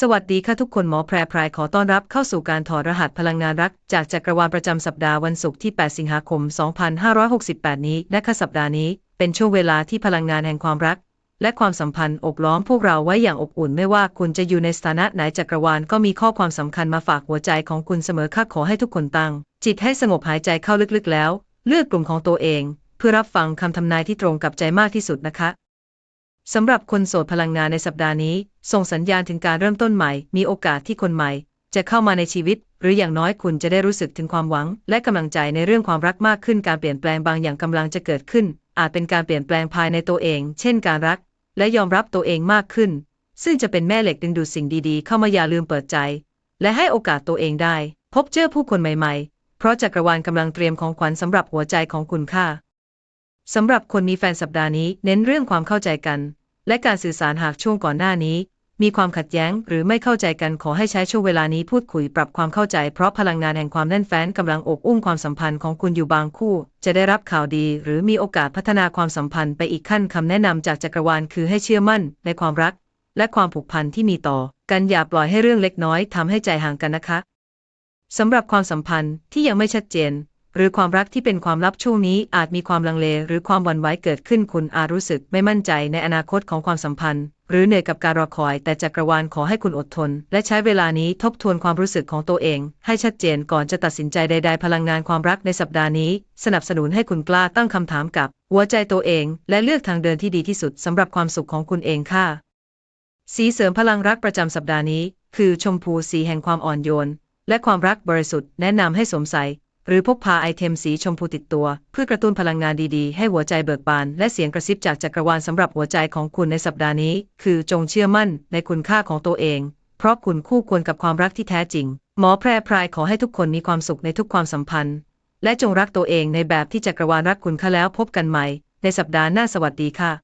สวัสดีค่ะทุกคนหมอแพรพรายขอต้อนรับเข้าสู่การถอดรหัสพลังงานรัก จากจักรวาลประจำสัปดาห์วันศุกร์ที่ 8 สิงหาคม 2568 นี้นะคะสัปดาห์นี้ เป็นช่วงเวลาที่พลังงานแห่งความรัก และความสัมพันธ์อบล้อมพวกเราไว้อย่างอบอุ่นไม่ว่าคุณจะอยู่ในสถานะไหนจักรวาลก็มีข้อความสำคัญมาฝากหัวใจของคุณเสมอค่ะขอให้ทุกคนตั้ง จิตให้สงบหายใจเข้าลึกๆแล้ว เลือกกลุ่มของตัวเอง เพื่อรับฟังคำทำนายที่ตรงกับใจมากที่สุดนะคะ สำหรับคนโสดพลังงานในสัปดาห์นี้ ส่งสัญญาณถึงการเริ่มต้นใหม่ มีโอกาสที่คนใหม่ จะเข้ามาในชีวิต หรืออย่างน้อยคุณจะได้รู้สึกถึงความหวัง และกำลังใจในเรื่องความรักมากขึ้นการเปลี่ยนแปลงบางอย่างกำลังจะเกิดขึ้น อาจเป็นการเปลี่ยนแปลงภายในตัวเอง เช่น การรัก และยอมรับตัวเองมากขึ้น ซึ่งจะเป็นแม่เหล็กดึงดูดสิ่งดีๆ เข้ามาอย่าลืมเปิดใจ และให้โอกาสตัวเองได้ พบเจอผู้คนใหม่ ๆ เพราะจักรวาลกำลังเตรียมของขวัญสำหรับหัวใจของคุณค่ะ สำหรับคนมีแฟนสัปดาห์นี้เน้นเรื่องความเข้าใจกัน และการสื่อสารหากช่วงก่อนหน้านี้ มีความขัดแย้งหรือไม่เข้าใจกันขอให้ใช้ช่วงเวลานี้พูดคุยปรับความเข้าใจเพราะพลังงานแห่งความแน่นแฟ้นกำลังอบอุ้มความสัมพันธ์ของคุณอยู่บางคู่ จะได้รับข่าวดี หรือมีโอกาสพัฒนาความสัมพันธ์ไปอีกขั้นคำแนะนำจากจักรวาลคือให้เชื่อมั่นในความรัก และความผูกพันที่มีต่อ กันอย่าปล่อยให้เรื่องเล็กน้อยทำให้ใจห่างกันนะคะสำหรับความสัมพันธ์ที่ยังไม่ชัดเจน หรือความรักที่เป็นความลับช่วงนี้อาจมีความลังเล หรือความหวั่นไหวเกิดขึ้นคุณอาจรู้สึกไม่มั่นใจในอนาคตของความสัมพันธ์ หรือเหนื่อยกับการรอคอย แต่จักรวาลขอให้คุณอดทน และใช้เวลานี้ทบทวนความรู้สึกของตัวเอง ให้ชัดเจนก่อนจะตัดสินใจใด ๆ พลังงานความรักในสัปดาห์นี้ สนับสนุนให้คุณกล้าตั้งคำถามกับ หัวใจตัวเอง และเลือกทางเดินที่ดีที่สุดสำหรับความสุขของคุณเองค่ะสีเสริมพลังรักประจำสัปดาห์นี้ คือชมพูสีแห่งความอ่อนโยน และความรักบริสุทธิ์แนะนำให้สวมใส่ หรือพกพาไอเทมสีชมพูติดตัว เพื่อกระตุ้นพลังงานดีๆ ให้หัวใจเบิกบาน และเสียงกระซิบจากจักรวาลสำหรับหัวใจของคุณในสัปดาห์นี้ คือจงเชื่อมั่นในคุณค่าของตัวเอง เพราะคุณคู่ควรกับความรักที่แท้จริง หมอแพร่พรายขอให้ทุกคนมีความสุขในทุกความสัมพันธ์ และจงรักตัวเองในแบบที่จักรวาลรักคุณค่ะแล้วพบกันใหม่ ในสัปดาห์หน้าสวัสดีค่ะ